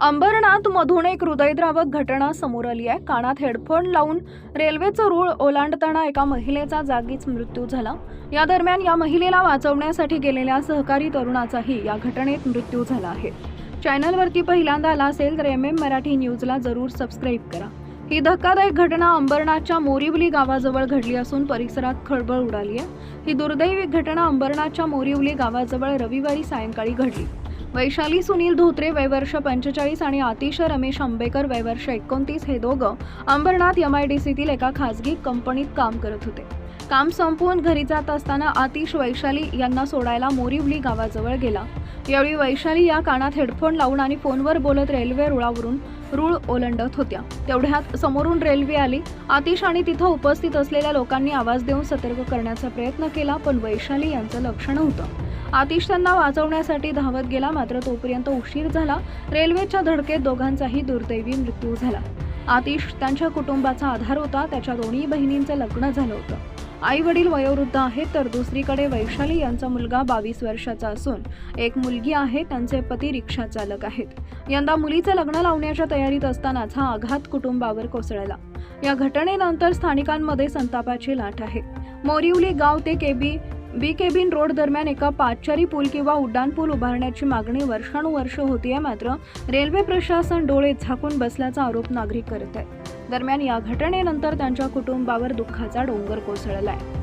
अंबरनाथ मधून एक हृदयद्रावक घटना समोर आली आहे. कानात हेडफोन लावून रेल्वेचं रूळ ओलांडताना एका महिलेचा जागीच मृत्यू झाला. या दरम्यान या महिलेला वाचवण्यासाठी गेलेल्या सहकारी तरुणाचाही या घटनेत मृत्यू झाला आहे. चॅनलवरती पहिल्यांदा आला असेल तर एम एम मराठी न्यूजला जरूर सबस्क्राईब करा. ही धक्कादायक घटना अंबरनाथच्या मोरिवली गावाजवळ घडली असून परिसरात खळबळ उडाली आहे. ही दुर्दैवी घटना अंबरनाथच्या मोरिवली गावाजवळ रविवारी सायंकाळी घडली. वैशाली सुनील धोत्रे वयवर्ष पंचेचाळीस आणि आतिश रमेश आंबेकर वयवर्ष एकोणतीस हे दोघं अंबरनाथ एम आय डी सीतील एका खासगी कंपनीत काम करत होते. काम संपवून घरी जात असताना आतिश वैशाली यांना सोडायला मोरिवली गावाजवळ गेला. यावेळी वैशाली या कानात हेडफोन लावून आणि फोनवर बोलत रेल्वे रुळावरून रूळ ओलंडत होत्या. तेवढ्यात समोरून रेल्वे आली. आतिश आणि तिथं उपस्थित असलेल्या लोकांनी आवाज देऊन सतर्क करण्याचा प्रयत्न केला पण वैशाली यांचं लक्ष नव्हतं आतिश त्यांना वाचवण्यासाठी धावत गेला मात्र तोपर्यंत उशीर झाला. रेल्वेच्या धडकेत दोघांचाही दुर्दैवी मृत्यू झाला. आतिश त्यांच्या कुटुंबाचा आधार होता त्याच्या दोन्ही बहिणींचं लग्न झालं होतं. आई वडील वयोवृद्ध आहेत तर दुसरीकडे वैशाली यांचा मुलगा बावीस वर्षाचा असून एक मुलगी आहे त्यांचे पती रिक्षा चालक आहेत. यंदा मुलीचं लग्न लावण्याच्या तयारीत असतानाच हा आघात कुटुंबावर कोसळला. या घटनेनंतर स्थानिकांमध्ये संतापाची लाट आहे. मोरिवली गाव ते केबी बी केबिन रोड दरम्यान एका पादचारी पूल किंवा उड्डाण पूल उभारण्याची मागणी वर्षानुवर्ष आहे मात्र रेल्वे प्रशासन डोळे झाकून बसल्याचा आरोप नागरिक करत आहेत. दरम्यान या घटनेनंतर त्यांच्या कुटुंबावर दुःखाचा डोंगर कोसळला आहे